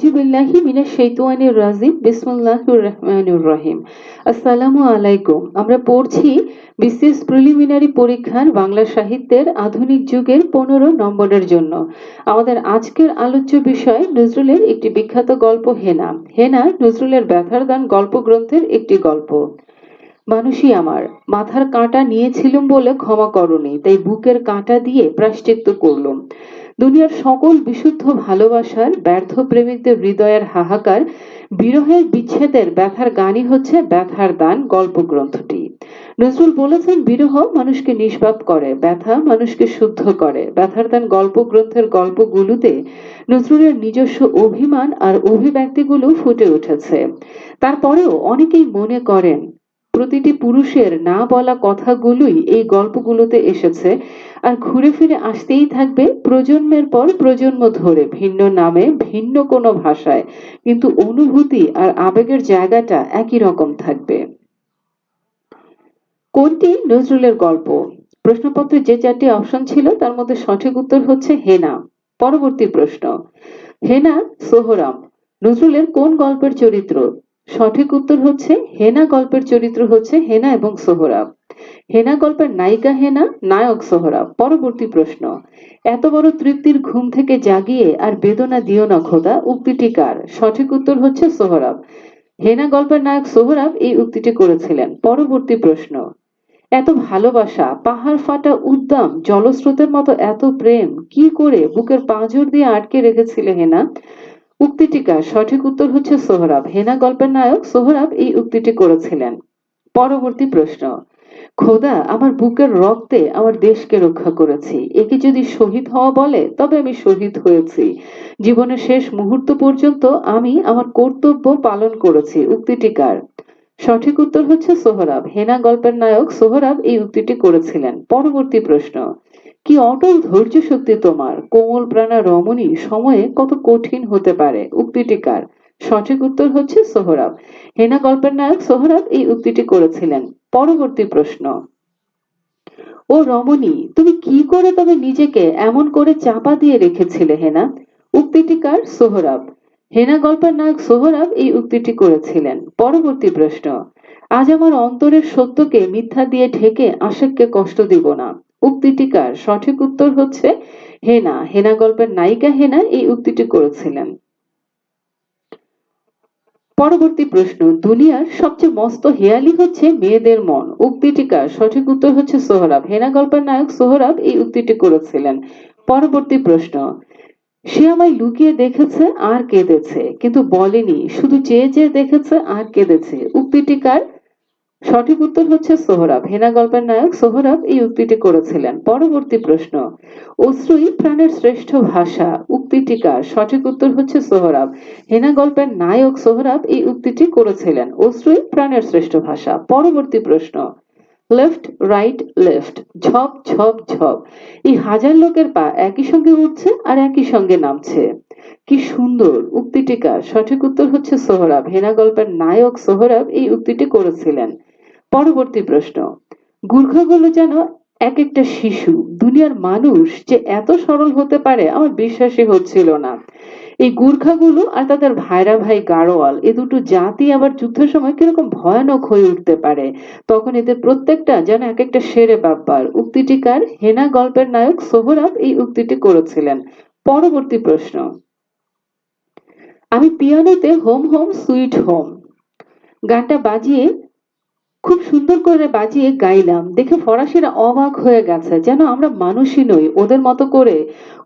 শাইতানির রাজিম। বিসমিল্লাহির রহমানির রহিম। আসসালামু আলাইকুম। আমরা পড়ছি বিসিএস প্রিলিমিনারি পরীক্ষার বাংলা সাহিত্যের আধুনিক যুগের পনেরো নম্বরের জন্য। আমাদের আজকের আলোচ্য বিষয় নজরুলের একটি বিখ্যাত গল্প হেনা। হেনা নজরুলের ব্যথার দান গল্প গ্রন্থের একটি গল্প। মানুষই আমার, মাথার কাঁটা নিয়েছিলুম বলে ক্ষমা করনি, তাই বুকের কাঁটা দিয়ে প্রাশ্চিত্য করলুম। দুনিয়ার সকল বিশুদ্ধ ভালোবাসার ব্যর্থ প্রেমিকদের হৃদয়ের হাহাকার বিরহের বিচ্ছেদের ব্যথার গানই হচ্ছে ব্যথার দান গল্প গ্রন্থটি নজরুল বলেছেন, বিরহ মানুষকে নিষ্পাপ করে, ব্যথা মানুষকে শুদ্ধ করে। ব্যথার দান গল্প গ্রন্থের গল্পগুলোতে নজরুলের নিজস্ব অভিমান আর অভিব্যক্তিগুলো ফুটে উঠেছে। তারপরেও অনেকেই মনে করেন প্রতিটি পুরুষের না বলা কথাগুলোই এই গল্পগুলোতে এসেছে। আর ঘুরে ফিরে আসতেই থাকবে প্রজন্মের পর প্রজন্ম ধরে, ভিন্ন নামে, ভিন্ন কোনো ভাষায়। কিন্তু অনুভূতি আর আবেগের জায়গাটা একই রকম থাকবে। কোনটি? নজরুলের গল্প। প্রশ্নপত্রে যে চারটি অপশন ছিল, তার মধ্যে সঠিক উত্তর হচ্ছে হেনা। পরবর্তী প্রশ্ন, হেনা সোহরাম, নজরুলের কোন গল্পের চরিত্র? সঠিক উত্তর হচ্ছে হেনা গল্পের চরিত্র হচ্ছে হেনা এবং সোহরাব হেনা গল্পের নায়িকা হেনা, নায়ক সোহরাব পরবর্তী প্রশ্ন, এত বড় তৃপ্তির ঘুম থেকে জাগিয়ে আর বেদনা দিও না খোদা, উক্তিটি কার? সঠিক উত্তর হচ্ছে সোহরাব হেনা গল্পের নায়ক সোহরাব এই উক্তিটি করেছিলেন। পরবর্তী প্রশ্ন, এত ভালোবাসা, পাহাড় ফাটা উদ্দাম, জলস্রোতের মতো এত প্রেম, কি করে বুকের পাঁজর দিয়ে আটকে রেখেছিলে হেনা? উক্তিটি কার সঠিক উত্তর হচ্ছে সোহরাব। হেনা গল্পের নায়ক সোহরাব এই উক্তিটি করেছিলেন। পরবর্তী প্রশ্ন, খোদা, আমার বুকের রক্তে আমার দেশকে রক্ষা করেছি। একে যদি শহীদ হওয়া বলে, তবে আমি শহীদ হয়েছি। জীবনের শেষ মুহূর্ত পর্যন্ত আমি আমার কর্তব্য পালন করেছি। উক্তিটি কার সঠিক উত্তর হচ্ছে সোহরাব। হেনা গল্পের নায়ক সোহরাব এই উক্তিটি করেছিলেন। পরবর্তী প্রশ্ন কি অটল ধৈর্য শক্তি তোমার? কোমল প্রাণা রমণী, সময়ে কত কঠিন হতে পারে? উক্তিটি কার সঠিক উত্তর হচ্ছে সোহরাব। হেনা গল্পের নায়ক সোহরাব এই উক্তিটি করেছিলেন। পরবর্তী প্রশ্ন। ও রমণী, তুমি কি করে তবে নিজেকে এমন করে চাপা দিয়ে রেখেছিলে, হেনা? উক্তিটি কার সোহরাব। হেনা গল্পের নায়ক সোহরাব এই উক্তিটি করেছিলেন। পরবর্তী প্রশ্ন। আজ আমার অন্তরের সত্যকে মিথ্যা দিয়ে ঢেকে আশেককে কষ্ট দিব না। উক্তিটি কার সঠিক উত্তর হচ্ছে হেনা। হেনা গল্পের নায়িকা হেনা এই উক্তিটি করেছিলেন। পরবর্তী প্রশ্ন, দুনিয়ার সবচেয়ে মস্ত হেয়ালি হচ্ছে মেয়েদের মন। উক্তিটি কার সঠিক উত্তর হচ্ছে সোহরাব। হেনা গল্পের নায়ক সোহরাব এই উক্তিটি করেছিলেন। পরবর্তী প্রশ্ন সে আমায় লুকিয়ে দেখেছে আর কেঁদেছে, কিন্তু বলেনি, শুধু চেয়ে চেয়ে দেখেছে আর কেঁদেছে। উক্তিটি কার সঠিক উত্তর হচ্ছে সোহরাব। হেনা গল্পের নায়ক সোহরাব এই উক্তিটি করেছিলেন। পরবর্তী প্রশ্ন, অশ্রুই প্রাণের শ্রেষ্ঠ ভাষা, উক্তিটি কার? সঠিক উত্তর হচ্ছে সোহরাব। হেনা গল্পের নায়ক সোহরাব এই উক্তিটি করেছিলেন। অশ্রুই প্রাণের শ্রেষ্ঠ ভাষা। পরবর্তী প্রশ্ন, লেফট, রাইট, লেফট? ঝপ ঝপ ঝপ। এই হাজার লোকের পা একই সঙ্গে উঠছে আর একই সঙ্গে নামছে। কি সুন্দর উক্তিটিকা সঠিক উত্তর হচ্ছে সোহরাব। হেনা গল্পের নায়ক সোহরাব এই উক্তিটি করেছিলেন। পরবর্তী প্রশ্ন। গুর্খাগুলো যেন এক একটা শিশু, দুনিয়ার মানুষ যে এত সরল হতে পারে, আমার বিশ্বাসই হচ্ছিল না। এই গুর্খাগুলো আর তাদের ভাইরা ভাই গাড়োয়াল এ দুটো জাতি আবার যুদ্ধের সময় কীরকম ভয়ানক হয়ে উঠতে পারে? তখন এদের প্রত্যেকটা যেন এক একটা সেরে ব্যাপার উক্তিটিকার হেনা গল্পের নায়ক সোহরাব এই উক্তিটি করেছিলেন। পরবর্তী প্রশ্ন। আমি পিয়ানোতে হোম হোম সুইট হোম। গানটা বাজিয়ে খুব সুন্দর করে বাজিয়ে গাইলাম। দেখে ফরাসিরা অবাক হয়ে গেছে, যেন আমরা মানুষই নই। ওদের মতো করে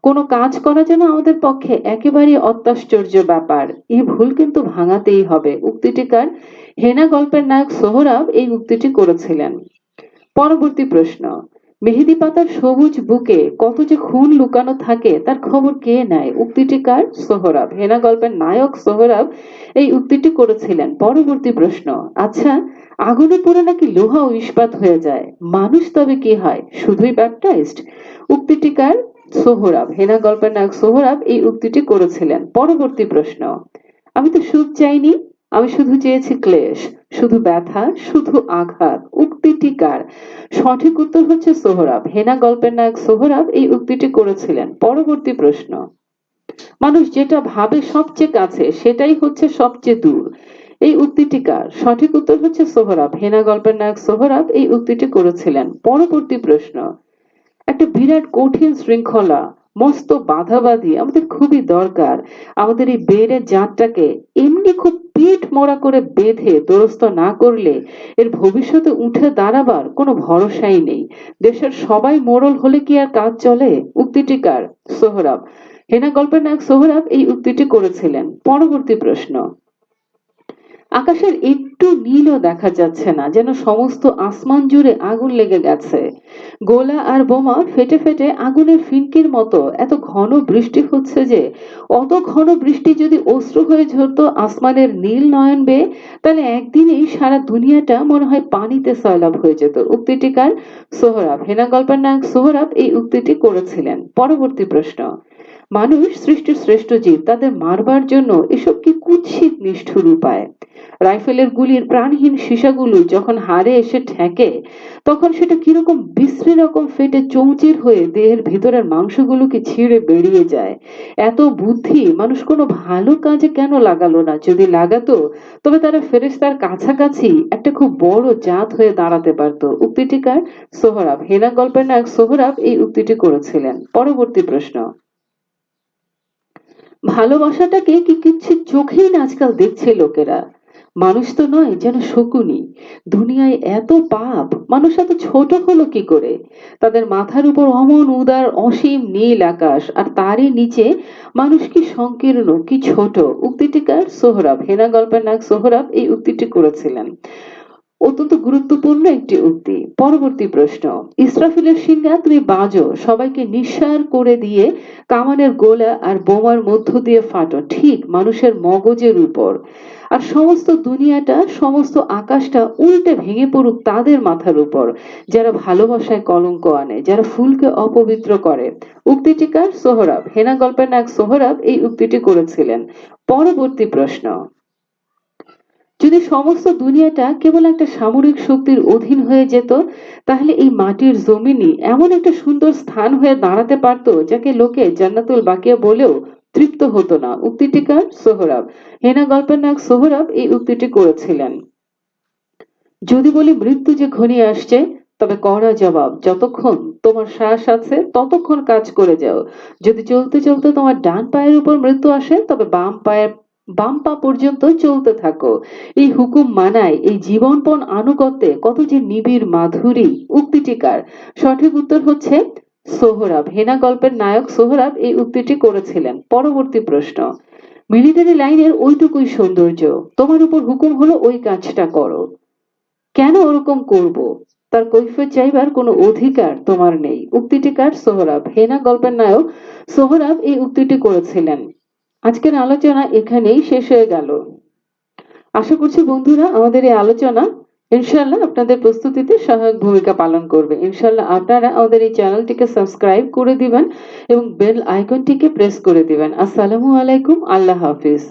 কোনো কাজ করা যেন আমাদের পক্ষে একেবারেই অত্যাশ্চর্য ব্যাপার। এই ভুল কিন্তু ভাঙাতেই হবে। উক্তিটিকার হেনা গল্পের নায়ক সোহরাব এই উক্তিটি করেছিলেন। পরবর্তী প্রশ্ন। মেহেদি পাতার সবুজ বুকে কত যে খুন লুকানো থাকে, তার খবর কে নেয়? উক্তিটি কার? সোহরাব। হেনা গল্পের নায়ক সোহরাব এই উক্তিটি করেছিলেন। পরবর্তী প্রশ্ন আচ্ছা আগুনে পড়ে নাকি লোহা ও ইস্পাত হয়ে যায়? মানুষ তবে কি হয়? শুধুই ব্যাপটাইজড? উক্তিটি কার? সোহরাব। হেনা গল্পের নায়ক সোহরাব এই উক্তিটি করেছিলেন। পরবর্তী প্রশ্ন, আমি তো সুখ চাইনি, আমি শুধু চেয়েছি ক্লেশ। শুধু ব্যথা, শুধু আঘাত উক্তিটি কার সঠিক উত্তর হচ্ছে সোহরাব। হেনা গল্পের নায়ক সোহরাব এই উক্তিটি করেছিলেন। পরবর্তী প্রশ্ন। মানুষ যেটা ভাবে সবচেয়ে কাছে, সেটাই হচ্ছে সবচেয়ে দূর। এই উক্তিটি কার সঠিক উত্তর হচ্ছে সোহরাব। হেনা গল্পের নায়ক সোহরাব এই উক্তিটি করেছিলেন। পরবর্তী প্রশ্ন। একটা বিরাট কঠিন শৃঙ্খলা মস্ত বাঁধাবাঁধি আমাদের খুবই দরকার। আমাদের এই বেড়ে জাতটাকে এমনি খুব পিঠ মোড়া করে বেঁধে দোরস্ত না করলে এর ভবিষ্যতে উঠে দাঁড়াবার কোনো ভরসাই নেই। দেশের সবাই মোড়ল হলে কি আর কাজ চলে? উক্তিটি কার সোহরাব। হেনা গল্পের নায়ক সোহরাব এই উক্তিটি করেছিলেন। পরবর্তী প্রশ্ন। আকাশের একটু নীলও দেখা যাচ্ছে না, যেন সমস্ত আসমান জুড়ে আগুন লেগে গেছে। গোলা আর বোমা ফেটে ফেটে আগুনের ফিনকির মতো, এত ঘন বৃষ্টি হচ্ছে যে, অত ঘন বৃষ্টি যদি অশ্রু হয়ে ঝরতো আসমানের নীল নয়ন বেয়ে, তাহলে একদিনেই সারা দুনিয়াটা মনে হয় পানিতে সয়লাভ হয়ে যেত। উক্তিটিকার সোহরাব হেনা গল্পের নায়ক সোহরাব এই উক্তিটি করেছিলেন। পরবর্তী প্রশ্ন। মানুষ সৃষ্টির শ্রেষ্ঠ জীব, তাদের মারবার জন্য এসব কি কুৎসিত নিষ্ঠুর উপায়? রাইফেলের গুলির প্রাণহীন সীসাগুলো যখন হারে এসে ঠেকে, তখন সেটা কীরকম বিশ্রী রকম ফেটে চৌচির হয়ে দেহের ভিতরের মাংসগুলোকে ছিঁড়ে বেরিয়ে যায়। এত বুদ্ধি, মানুষ কোনো ভালো কাজে কেন লাগালো না? যদি লাগাতো, তবে তারা ফেরেশতার কাছাকাছি একটা খুব বড় জাত হয়ে দাঁড়াতে পারত। উক্তিটিকার সোহরাব, হেনা গল্পের নায়ক সোহরাব এই উক্তিটি করেছিলেন। পরবর্তী প্রশ্ন। ভালোবাসাটাকে কি কিচ্ছু চোখেই না আজকাল দেখছে লোকেরা? মানুষ তো নয়, যেন শকুনি। দুনিয়ায় এত পাপ, মানুষ এত ছোট হলো কি করে? তাদের মাথার উপর অমন উদার, অসীম নীল আকাশ, আর তারই নিচে মানুষ কি সংকীর্ণ, কি ছোট? উক্তিটিকার সোহরাব, হেনা গল্পের নায়ক সোহরাব এই উক্তিটি করেছিলেন। অত্যন্ত গুরুত্বপূর্ণ একটি উক্তি। পরবর্তী প্রশ্ন, ইসরাফিলের সিংহা তুমি বাজো, সবাইকে নিঃসার করে দিয়ে কামানের গোলা আর বোমার মধ্য দিয়ে ফাটো, ঠিক মানুষের মগজের উপর। আর সমস্ত দুনিয়াটা, সমস্ত আকাশটা উল্টে ভেঙে পড়ুক তাদের মাথার উপর, যারা ভালোবাসায় কলঙ্ক আনে, যারা ফুলকে অপবিত্র করে। উক্তিটিকার সোহরাব। হেনা গল্পের নায়ক সোহরাব এই উক্তিটি করেছিলেন। পরবর্তী প্রশ্ন যদি সমস্ত দুনিয়াটা কেবল একটা সামরিক শক্তির অধীন হয়ে যেত, তাহলে এই মাটির জমিনই এমন একটা সুন্দর স্থান হয়ে দাঁড়াতে পারতো, যাকে লোকে জান্নাতুল বাকিয়া বলেও তৃপ্ত হতো না। উক্তিটিকার সোহরাব। হেনা গল্পের নায়ক সোহরাব এই উক্তিটি করেছিলেন। যদি বলি মৃত্যু যে ঘনিয়ে আসছে, তবে কড়া জবাব, যতক্ষণ তোমার শ্বাস আছে, ততক্ষণ কাজ করে যাও। যদি চলতে চলতে তোমার ডান পায়ের উপর মৃত্যু আসে, তবে বাম পায়ের বাম পা পর্যন্ত চলতে থাকো। এই হুকুম মানায় এই জীবনপণ আনুগত্যে কত যে নিবিড়, মাধুরী, উক্তিটিকার। সঠিক উত্তর হচ্ছে সোহরাব। হেনা গল্পের নায়ক সোহরাব এই উক্তিটি করেছিলেন। পরবর্তী প্রশ্ন। মিলিটারি লাইনের ওইটুকুই সৌন্দর্য। তোমার উপর হুকুম হলো ওই কাজটা করো। কেন ওরকম করব? তার কৈফিয়ত চাইবার কোনো অধিকার তোমার নেই। উক্তিটিকার সোহরাব। হেনা গল্পের নায়ক সোহরাব এই উক্তিটি করেছিলেন। আজকের আলোচনা এখানেই শেষ হয়ে গেল। আশা করছি বন্ধুরা আমাদের এই আলোচনা ইনশাল্লাহ আপনাদের প্রস্তুতিতে সহায়ক ভূমিকা পালন করবে। ইনশাল্লাহ আপনারা আমাদের এই চ্যানেলটিকে সাবস্ক্রাইব করে দিবেন এবং বেল আইকনটিকে প্রেস করে দিবেন। আসসালামু আলাইকুম, আল্লাহ হাফিজ।